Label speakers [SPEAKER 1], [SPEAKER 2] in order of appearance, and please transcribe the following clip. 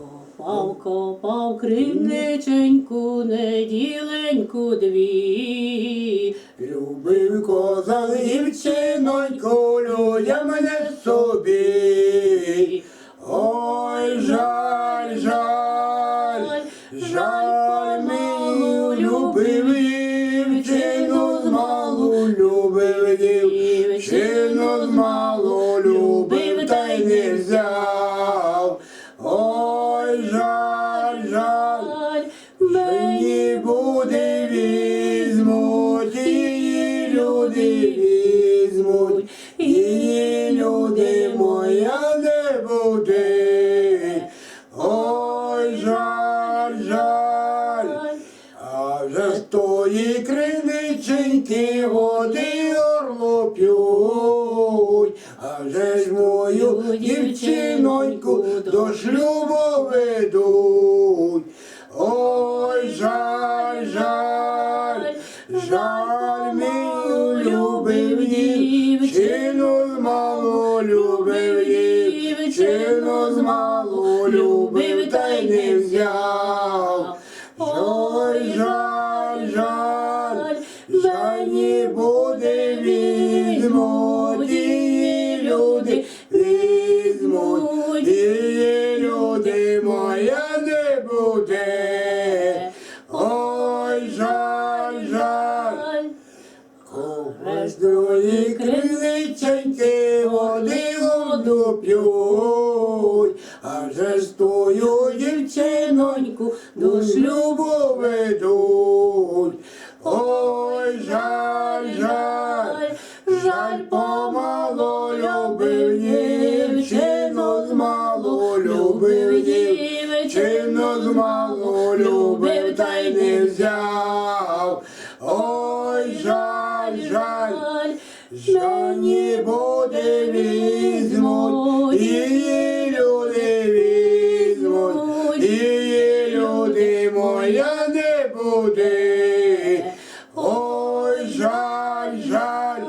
[SPEAKER 1] Копав, копав кривниченьку, неділеньку дві.
[SPEAKER 2] Любив козак дівчиноньку, людям не собі. Ой, жаль, жаль, жаль мені любив дівчину її люди моя не буде. Ой, жаль, жаль, а вже з тої криниченьки води орло п'ють, а вже ж мою дівчиноньку до шлюбу ведуть. Ой, жаль, жаль, жаль, любив дівчину змалу, любив та й не взяв. Ой, жаль, жаль, жаль не буде візьмуть, її люди візьмуть, її люди моя не буде. Кожної криличеньки води воду п'ють, а вже з тою дівчиноньку до шлюбу ведуть. Ой, жаль, жаль, жаль, помало любив дівчину змалу, любив дівчину змалу, любив та й не взяв. Не буде візьмуть, її люди візьмуть, її люди моя не буде. Ой, жаль, жаль.